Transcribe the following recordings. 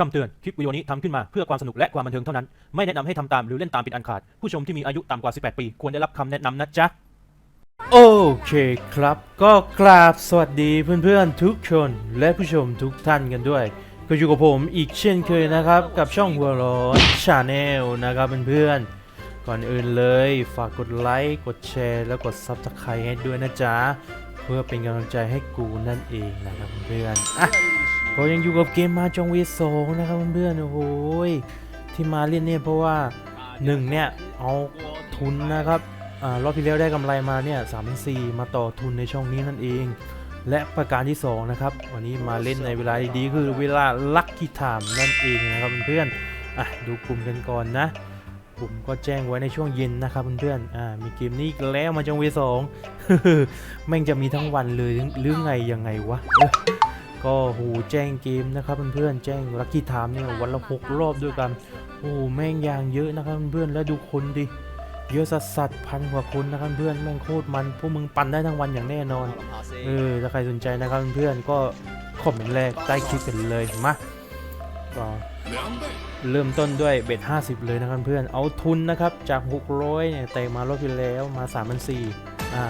คำเตือน คลิปวิดีโอนี้ทำขึ้นมาเพื่อความสนุกและความบันเทิงเท่านั้น ไม่แนะนำให้ทำตามหรือเล่นตามเป็นอันขาด ผู้ชมที่มีอายุต่ำกว่า 18 ปี ควรได้รับคำแนะนำนะจ๊ะ โอเคครับ ก็กราบสวัสดีเพื่อนๆ ทุกคน และผู้ชมทุกท่านกันด้วย ก็อยู่กับผมอีกเช่นเคยนะครับ กับช่องหัวร้อนชาแนลนะครับเพื่อนๆ ก่อนอื่นเลยฝากกดไลค์ กดแชร์ แล้วกด Subscribe ให้ด้วยนะจ๊ะ เพื่อเป็นกำลังใจให้กูนั่นเองนะครับเพื่อนๆ อะก็ยังอยู่กับเกมมาจองเวสองนะครับเพื่อนๆโอ้โหยที่มาเล่นเนี่ยเพราะว่าหนึ่งเนี่ยเอาทุนนะครับอรอบที่แล้วได้กำไรมาเนี่ยสามพันสี่มาต่อทุนในช่องนี้นั่นเอง และประการที่สองนะครับ วันนี้มาเล่นในเวลาดีๆคือเวลาลัคกี้ไทม์นั่นเองนะครับเพื่อนๆอะดูกลุ่มกันก่อนนะผมก็แจ้งไว้ในช่วงเย็นนะครับเพื่อนๆ อ่า มีเกมนี้แล้วมาจองเวสองแม่งจะมีทั้งวันเลยหรือไงยังไงวะ ก็โหแจ้งเกมนะครับเพื่อนๆแจ้งลัคกี้ไทม์เนี่ยวันละหกรอบด้วยกันโอ้แม่งยางเยอะนะครับเพื่อนๆแล้วดูคนดิเยอะสัสสัสพันกว่าคนนะครับเพื่อนแม่งโคตรมันพวกมึงปั่นได้ทั้งวันอย่างแน่นอนเออถ้าใครสนใจนะครับเพื่อนๆก็คอมเมนต์แรกใต้คลิปกันเลยมาก็เริ่มต้นด้วยเบ็ด50 เลยนะครับเพื่อนเอาทุนนะครับจาก 600เนี่ยแต่มารอบที่แล้วมา3 4 0 0อ่า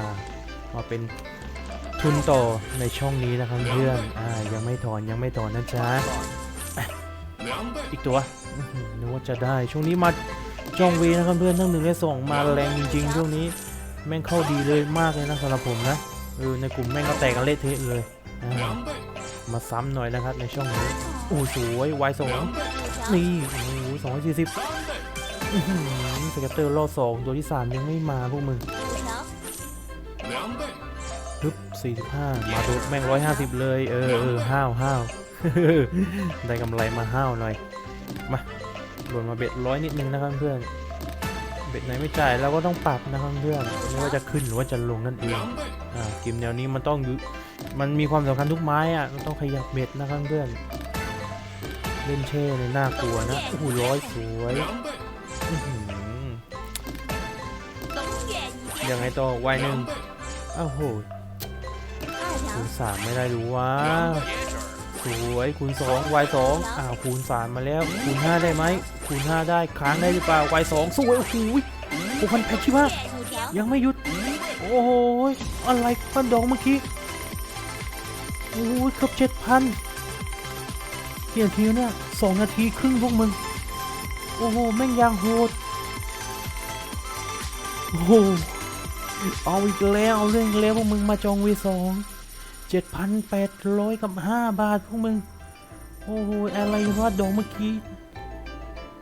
มาเป็น ทุนต่อในช่องนี้นะครับเพื่อนอ่ายังไม่ถอนยังไม่ถอนนะจ๊ะอีกตัวนึกว่าจะได้ช่วงนี้มาจองเวนะครับเพื่อนทั้งหนึ่งและสองมาแรงจริงๆช่วงนี้แม่งเข้าดีเลยมากเลยนะสำหรับผมนะเออในกลุ่มแม่งก็แตกกันเละเทะเลยมาซ้ำหน่อยนะครับในช่องนี้โอ้สวยวายสองนี่โอ้โหสองร้อยสี่สิบสเก็ตเตอร์รอบสองตัวที่สามยังไม่มาพวกมึง 45 มาดูแม่ง 150 เลย เออเออห้าวห้าวได้กำไรมาห้าวหน่อย มาหล่นมาเบ็ดร้อยนิดนึงนะครับเพื่อน เบ็ดไหนไม่จ่ายเราก็ต้องปรับนะครับเพื่อนไม่ว่าจะขึ้นหรือว่าจะลงนั่นเองอ่าเกมแนวนี้มันต้องมันมีความสำคัญทุกไม้อะมันต้องขยับเบ็ดนะครับเพื่อนเล่นเช่ในน่ากลัวนะโอ้โหร้อยสวยยังไงต่อวายหนึ่งอ้าวโห คูณสามไม่ได้หรือวะสวยคูณสองวายสองอ้าวคูณสามมาแล้ว คูณห้าได้ไหมคูณห้าได้ค้างได้หรือเปล่าวายสองสวยโอ้โหหกพันแพชชิว่ายังไม่หยุด โอ้โหอะไรพันดองเมื่อกี้โอ้ยเกือบเจ็ดพันเกี่ยทีเนี่ยสองนาทีครึ่งพวกมึง โอ้โหแม่งยางโหดโอ้โหเอาอีกแล้วเอาเรื่องแล้วพวกมึงมาจองวีสอง เจ็ดพันแปดร้อยกับห้าบาทพวกมึง โอ้โห อะไรวะดอกเมื่อกี้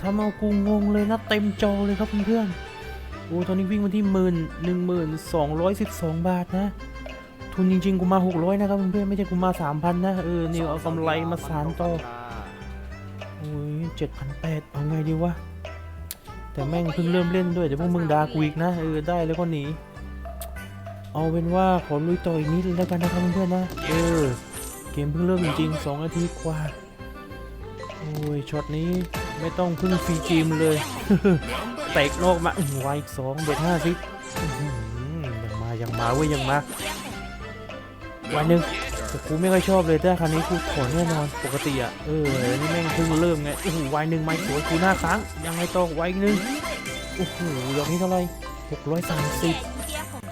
ทำเอากูงงเลยนะเต็มจอเลยครับเพื่อนๆโอ้ตอนนี้วิ่งมาที่หมื่นหนึ่งหมื่นสองร้อยสิบสองบาทนะ ทุนจริง ๆ กูมาหกร้อยนะครับเพื่อนๆไม่ใช่กูมาสามพันนะ เออนี่เอากำไรมาสานต่อโอ้ยเจ็ดพันแปดเอาไงดีวะ แต่แม่งเพิ่งเริ่มเล่นด้วยเดี๋ยวพวกมึงด่ากูอีกนะ เออ ได้แล้วก็หนี เอาเป็นว่าขอลุยต่ออีกนิดแล้วกันนะครับเพื่อนๆนะ เออ เกมเพิ่งเริ่มจริงๆสองนาทีกว่า โอ้ย ช็อตนี้ไม่ต้องพึ่งฟรีเกมเลยเตะนอกมาอื้อไวอีกสองเบ็ดห้าสิอื้อหือยังมา ยังมาเว้ยยังมาวันหนึ่งแต่กูไม่ค่อยชอบเลยแต่ครั้นี้กูถอนแน่นอนปกติอะเออนี่แม่งเพิ่งเริ่มไงโอ้โหวัยหนึ่งไม่สวยกูหน้าค้างยังไงต่อวัยหนึ่งโอ้โหดอกนี้เท่าไหร่หกร้อยสามสิบ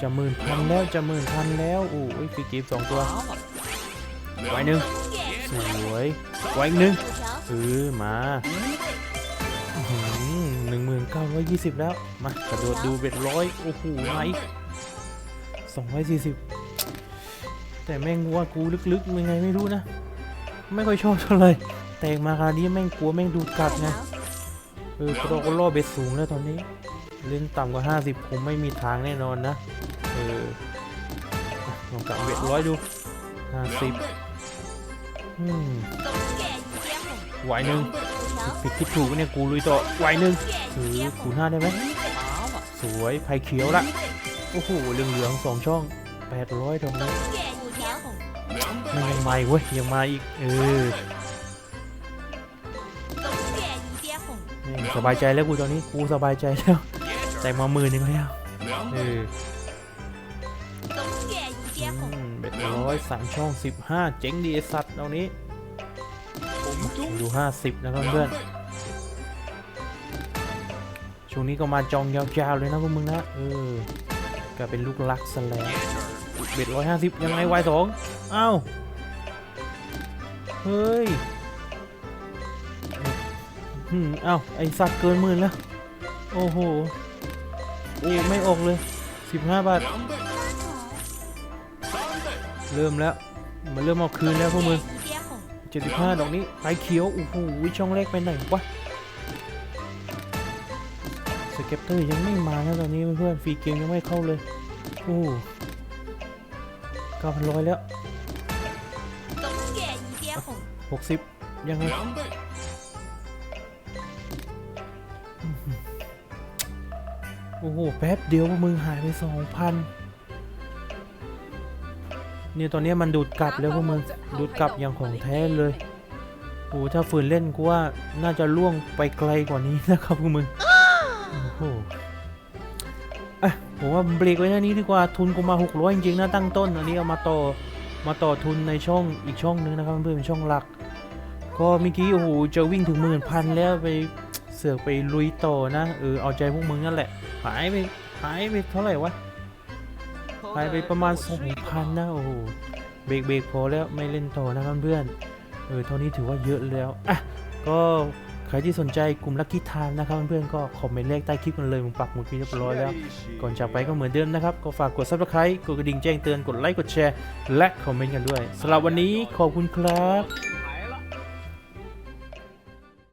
จะหมื่นพันแล้วจะหมื่นพันแล้วโอ้ยฟรีกิฟสองตัวไว้หนึ่งสวยไว้อีกหนึ่งเออมาหนึ่งหมื่นเก้าร้อยยี่สิบแล้ว มากระโดดดูเบ็ดร้อยโอ้โหมาอีกสองร้อยสี่สิบแต่แม่งว่ากูลึกๆยังไงไม่รู้นะ ไม่ค่อยชอบเท่าไหร่แต่มาคราวนี้แม่งกลัวแม่งดูดกลับไงเออกระโดดก็ล่อเบ็ดสูงแล้วตอนนี้ เล่นต่ำกว่า 50คงไม่มีทางแน่นอนนะ เอออะลองกลับเวทร้อยดู50อืมไหวหนึ่งผิดที่ถูกเนี่ยกูลุยต่อไหวหนึ่งถือคูณห้าได้ไหมสวยไผ่เขียวละโอ้โหเหลืองเหลืองๆสองช่อง800ตรงนี้มันยังมาอีกเว้ยยังมาอีกเออแม่งสบายใจแล้วกูตอนนี้กูสบายใจแล้วแต่มาหมื่นหนึงแล้วเออ สามช่องสิบห้าเจ๋งดีสัตว์ตรงนี้ดูห้าสิบนะครับเพื่อนช่วงนี้ก็มาจองยาวๆเลยนะพวกมึงนะเออกลายเป็นลูกรักซะแล้วเบ็ดร้อยห้าสิบยังไงวายสองอ้าวเฮ้ยอืมอ้าวไอสัตว์เกินหมื่นแล้ว โอ้โหโอ้ไม่ออกเลย15บาท เริ่มแล้ว มันเริ่มออกคืนแล้วพวกมึงเจ็ดสิบห้าดอกนี้ไปเขียวโอ้โหช่องแรกไปไหนวะสเก็ตเตอร์ยังไม่มานะตอนนี้เพื่อนฟรีเกมยังไม่เข้าเลยโอ้เก้าพันร้อยแล้วหกสิบยังไงโอ้โห แป๊บเดียวพวกมึงหายไปสองพัน เนี่ยตอนนี้มันดูดกลับแล้วพวกมึงดูดกลับอย่างของแท้เลยโอ้โหถ้าฝืนเล่นกูว่าน่าจะล่วงไปไกลกว่านี้นะครับพวกมึงโอ้โหอะผมว่าเบรกไว้แค่นี้ดีกว่าทุนกูมา600จริงๆนะตั้งต้นอันนี้เอามาต่อมาต่อทุนในช่องอีกช่องหนึงนะครับเพื่อนเป็นช่องหลัก ก็เมื่อกี้โอ้โหจะวิ่งถึงหมื่นพันแล้วไปเสือกไปลุยต่อนะเออเอาใจพวกมึงนั่นแหละหายไปหายไปเท่าไหร่วะ หายไปประมาณสองพันนะโอ้โหเบรกเบรกพอแล้วไม่เล่นต่อนะครับเพื่อนเออเท่านี้ถือว่าเยอะแล้วอะก็ใครที่สนใจกลุ่มลั c กี้ i ท m นะครับเพื่อนๆก็คอมเมนต์เลขใต้คลิปกันเลยผมปักหมุดไว้เรียบร้อยแล้ว ก่อนจากไปก็เหมือนเดิมนะครับ ก็ฝากกด subscribe กดกระดิ่งแจ้งเตือนกดไลค์กดแชร์ และคอมเมนต์กันด้วยสำหรับวันนี้ขอบคุณครับ